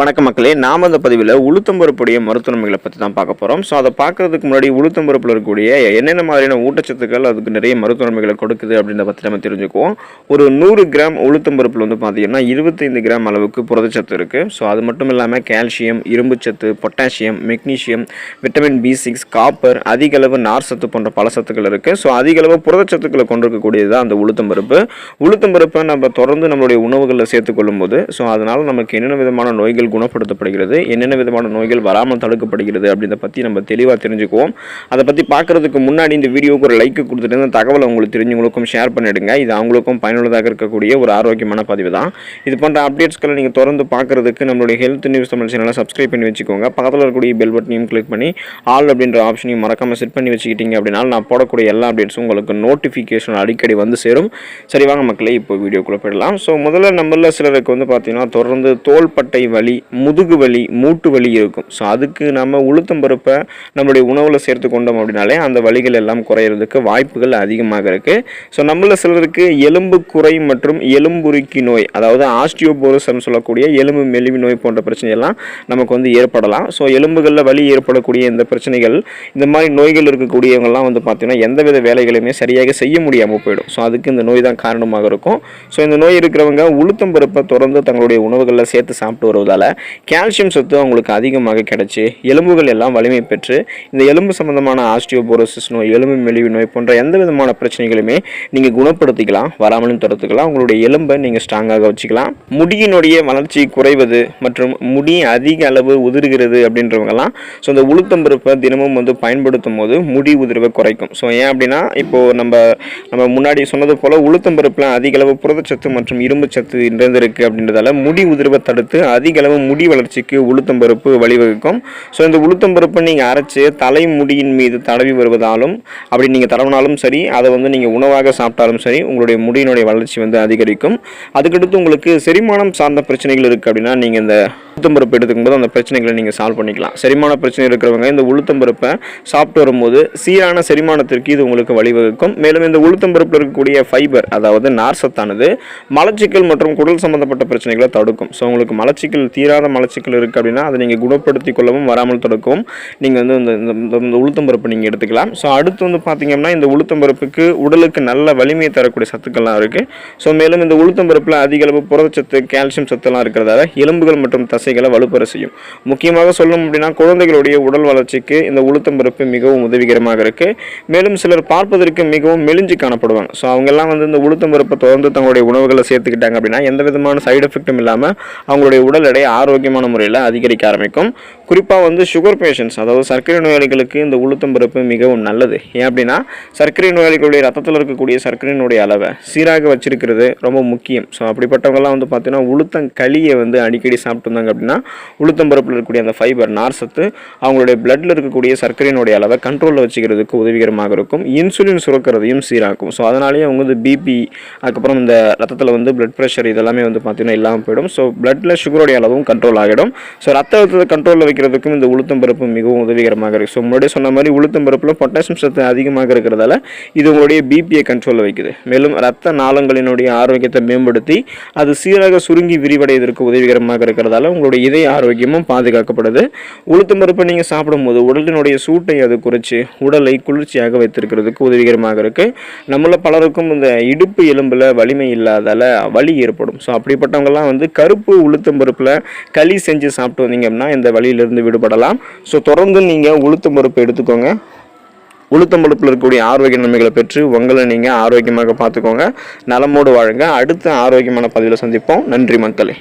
வணக்க மக்களே நாம் அந்த பதிவில் உளுத்தம்பருப்புடைய மருத்துவமைகளை பற்றி தான் பார்க்க போகிறோம் ஸோ அதை பார்க்குறதுக்கு முன்னாடி உளுத்தம்பருப்பில் இருக்கக்கூடிய என்னென்ன மாதிரியான ஊட்டச்சத்துக்கள் அதுக்கு நிறைய மருத்துவமைகளை கொடுக்குது அப்படின்றத பற்றி நம்ம தெரிஞ்சுக்குவோம். ஒரு நூறு கிராம் உளுத்தம்பருப்பில் வந்து பார்த்தீங்கன்னா இருபத்தைந்து கிராம் அளவுக்கு புரதச்சத்து இருக்குது ஸோ அது மட்டும் இல்லாமல் கால்சியம் இரும்புச்சத்து potassium magnesium vitamin B six copper அதிக அளவு நார் சத்து போன்ற பல சத்துக்கள் இருக்குது ஸோ அதிக அளவு புரதச்சத்துக்களை கொண்டிருக்கக்கூடியது தான் அந்த உளுத்தம்பருப்பு. உளுத்தம்பருப்பை நம்ம தொடர்ந்து நம்மளுடைய உணவுகளில் சேர்த்துக்கொள்ளும் போது ஸோ அதனால் நமக்கு என்னென்ன விதமான நோய்கள் குணப்படுத்தப்படுகிறது என்னென்ன விதமான நோய்கள் வராமல் தடுக்கப்படுகிறது அப்படின்றத பற்றி நம்ம தெளிவாக தெரிஞ்சுக்குவோம். அதை பற்றி பார்க்குறதுக்கு முன்னாடி இந்த வீடியோவுக்கு ஒரு லைக் கொடுத்துட்டு இந்த தகவலை உங்களுக்கு தெரிஞ்சவங்களுக்கும் ஷேர் பண்ணிவிடுங்க இது அவங்களுக்கும் பயனுள்ளதாக இருக்கக்கூடிய ஒரு ஆரோக்கியமான பதிவு தான். இது போன்ற அப்டேட்ஸ்களை நீங்கள் தொடர்ந்து பார்க்குறதுக்கு நம்மளுடைய ஹெல்த் நியூஸ் தமிழ் சேனலை சப்ஸ்கிரைப் பண்ணி வச்சுக்கோங்க. பக்கத்தில் இருக்கக்கூடிய பெல் பட்டனையும் கிளிக் பண்ணி ஆல் அப்படின்ற ஆப்ஷனையும் மறக்காமல் செட் பண்ணி வச்சுக்கிட்டீங்க அப்படின்னா நான் போடக்கூடிய எல்லா அப்டேட்ஸும் உங்களுக்கு நோட்டிஃபிகேஷன் அடிக்கடி வந்து சேரும். சரி வாங்க மக்களே இப்போ வீடியோக்குள்ளே போயிடலாம். ஸோ முதல்ல நம்மள சிலருக்கு வந்து பார்த்திங்கன்னா தொடர்ந்து தோள்பட்டை வலி முதுகு வலி மூட்டு வலி இருக்கும். ஸோ அதுக்கு நம்ம உளுத்தம் பருப்பை நம்மளுடைய உணவில் சேர்த்து கொண்டோம் அப்படின்னாலே அந்த வலிகள் எல்லாம் குறையிறதுக்கு வாய்ப்புகள் அதிகமாக இருக்குது ஸோ நம்மள சிலருக்கு எலும்பு குறை மற்றும் எலும்புருக்கி நோய் அதாவது ஆஸ்டியோபோரஸ்ன்னு சொல்லக்கூடிய எலும்பு மெலிவு நோய் போன்ற பிரச்சனையெல்லாம் நமக்கு வந்து ஏற்படலாம். ஸோ எலும்புகளில் வலி ஏற்படக்கூடிய இந்த பிரச்சனைகள் இந்த மாதிரி நோய்கள் இருக்கக்கூடியவங்கெல்லாம் வந்து பார்த்திங்கன்னா எந்தவித வேலைகளையுமே சரியாக செய்ய முடியாமல் போயிடும். ஸோ அதுக்கு இந்த நோய் தான் காரணமாக இருக்கும். ஸோ இந்த நோய் இருக்கிறவங்க உளுத்தம் பருப்பை தொடர்ந்து தங்களுடைய உணவுகளில் சேர்த்து சாப்பிட்டு வருவதால் கால்சியம் சத்து அவங்களுக்கு அதிகமாக கிடைச்சி எலும்புகள் எல்லாம் வலிமை பெற்று இந்த எலும்பு சம்பந்தமான ஆஸ்டியோபோரோசிஸ் நோய் எலும்பு மெலிவு நோய் போன்ற எந்த விதமான பிரச்சனைகளுமே நீங்கள் குணப்படுத்திக்கலாம் வராமலும் தடுத்துக்கலாம். உங்களுடைய எலும்பை நீங்கள் ஸ்ட்ராங்காக வச்சுக்கலாம். முடியினுடைய வளர்ச்சி குறைவது மற்றும் முடி அதிக அளவு உதிர்கிறது அப்படின்றவங்கலாம் ஸோ இந்த உளுத்தம்பருப்பை தினமும் வந்து பயன்படுத்தும் போது முடி உதிர்வை குறைக்கும். ஸோ ஏன் அப்படின்னா இப்போது நம்ம நம்ம முன்னாடி சொன்னது போல் உளுத்தம்பருப்பில் அதிக அளவு புரதச்சத்து மற்றும் இரும்பு சத்து நிறைந்திருக்கு அப்படின்றதால முடி உதிர்வை தடுத்து அதிக அளவு முடி வளர்ச்சிக்கு உளுத்தம்பருப்பு வழிவகுக்கும். ஸோ இந்த உளுத்தம்பருப்பை நீங்கள் அரைச்சி தலைமுடியின் மீது தடவி வருவதாலும் அப்படி நீங்கள் தடவினாலும் சரி அதை வந்து நீங்கள் உணவாக சாப்பிட்டாலும் சரி உங்களுடைய முடியினுடைய வளர்ச்சி வந்து அதிகரிக்கும். அதுக்கடுத்து உங்களுக்கு செரிமானம் சார்ந்த பிரச்சனைகள் இருக்குது அப்படின்னா நீங்கள் இந்த உளுத்தம்பருப்பு எடுத்துக்கும்போது அந்த பிரச்சனைகளை நீங்கள் சால்வ் பண்ணிக்கலாம். செரிமான பிரச்சனை இருக்கிறவங்க இந்த உளுத்தம்பருப்பை சாப்பிட்டு வரும்போது சீரான செரிமானத்திற்கு இது உங்களுக்கு வழிவகுக்கும். மேலும் இந்த உளுத்தம்பருப்பில் இருக்கக்கூடிய ஃபைபர் அதாவது நார் சத்தானது மலச்சிக்கல் மற்றும் குடல் சம்பந்தப்பட்ட பிரச்சனைகளை தடுக்கும். ஸோ உங்களுக்கு மலச்சிக்கல் தீராத மலச்சிக்கல் இருக்குது அப்படின்னா அதை நீங்கள் குணப்படுத்தி கொள்ளவும் வராமல் தடுக்கவும் நீங்கள் வந்து இந்த இந்த- இந்த உளுத்தம்பருப்பு நீங்கள் எடுத்துக்கலாம். ஸோ அடுத்து வந்து பார்த்தீங்கன்னா இந்த உளுத்தம்பருப்புக்கு உடலுக்கு நல்ல வலிமையை தரக்கூடிய சத்துக்கள்லாம் இருக்குது ஸோ மேலும் இந்த உளுத்தம்பருப்பில் அதிக அளவு புரதச்சத்து கால்சியம் சத்துலாம் இருக்கிறதால எலும்புகள் மற்றும் தசை தசைகளை வலுப்பெற செய்யும். முக்கியமாக சொல்லணும் அப்படின்னா குழந்தைகளுடைய உடல் வளர்ச்சிக்கு இந்த உளுத்தம் பருப்பு மிகவும் உதவிகரமாக இருக்குது மேலும் சிலர் பார்ப்பதற்கு மிகவும் மெலிஞ்சு காணப்படுவாங்க. ஸோ அவங்கெல்லாம் வந்து இந்த உளுத்தம் பருப்பை தொடர்ந்து தங்களுடைய உணவுகளை சேர்த்துக்கிட்டாங்க அப்படின்னா எந்த விதமான சைடு எஃபெக்ட்டும் இல்லாமல் அவங்களுடைய உடல் எடை ஆரோக்கியமான முறையில் அதிகரிக்க ஆரம்பிக்கும். குறிப்பாக வந்து சுகர் பேஷண்ட்ஸ் அதாவது சர்க்கரை நோயாளிகளுக்கு இந்த உளுத்தம் பருப்பு மிகவும் நல்லது. ஏன் அப்படின்னா சர்க்கரை நோயாளிகளுடைய ரத்தத்தில் இருக்கக்கூடிய சர்க்கரையினுடைய அளவை சீராக வச்சிருக்கிறது ரொம்ப முக்கியம். ஸோ அப்படிப்பட்டவங்கலாம் வந்து பார்த்தீங்கன்னா உளுத்தம் களியை வந்து அடிக்கடி சாப்பிட்டு வந்தாங்க அப்படின்னா உளுத்தம்பருப்பில் இருக்கக்கூடிய அந்த ஃபைபர் நார் சத்து அவங்களுடைய பிளட்டில் இருக்கக்கூடிய சர்க்கரையினுடைய அளவை கண்ட்ரோலில் வச்சுக்கிறதுக்கு உதவிகரமாக இருக்கும். இன்சுலின் சுரக்கிறதையும் சீராக்கும். ஸோ அதனாலேயே அவங்க வந்து பிபி அதுக்கப்புறம் இந்த ரத்தத்தில் வந்து பிளட் ப்ரெஷர் இதெல்லாமே வந்து பார்த்தீங்கன்னா இல்லாமல் போயிடும். ஸோ பிளட்டில் சுகருடைய அளவும் கண்ட்ரோல் ஆகிடும். ஸோ ரத்த அழுத்தத்தை கண்ட்ரோலில் வைக்கிறதுக்கும் இந்த உளுத்தம்பருப்பு மிகவும் உதவிகரமாக இருக்குது ஸோ முன்னாடியே சொன்ன மாதிரி உளுத்தம்பருப்பில் பொட்டாசியம் சத்து அதிகமாக இருக்கிறதால இது உங்களுடைய பிபியை கண்ட்ரோலில் வைக்குது. மேலும் ரத்த நாளங்களினுடைய ஆரோக்கியத்தை மேம்படுத்தி அது சீராக சுருங்கி விரிவடைவதற்கு உதவிகரமாக இருக்கிறதால உங்களுடைய இதய ஆரோக்கியமும் பாதுகாக்கப்படுது. உளுத்தம்பருப்பை நீங்கள் சாப்பிடும்போது உடலினுடைய சூட்டை அது குறைச்சி உடலை குளிர்ச்சியாக வைத்திருக்கிறதுக்கு உதவிகரமாக இருக்குது நம்மள பலருக்கும் இந்த இடுப்பு எலும்பில் வலிமை இல்லாதால வலி ஏற்படும். ஸோ அப்படிப்பட்டவங்கலாம் வந்து கருப்பு உளுத்தம் பருப்பில் களி செஞ்சு சாப்பிட்டு வந்தீங்க அப்படின்னா இந்த வழியிலிருந்து விடுபடலாம். ஸோ தொடர்ந்து நீங்கள் உளுத்தம் உளுத்தம்பருப்பு எடுத்துக்கோங்க. உளுத்தம்பழுப்பில் இருக்கக்கூடிய ஆரோக்கிய நன்மைகளை பெற்று உங்களை நீங்கள் ஆரோக்கியமாக பார்த்துக்கோங்க. நலமோடு வாழுங்க. அடுத்த ஆரோக்கியமான பதிவில் சந்திப்போம். நன்றி மக்களே.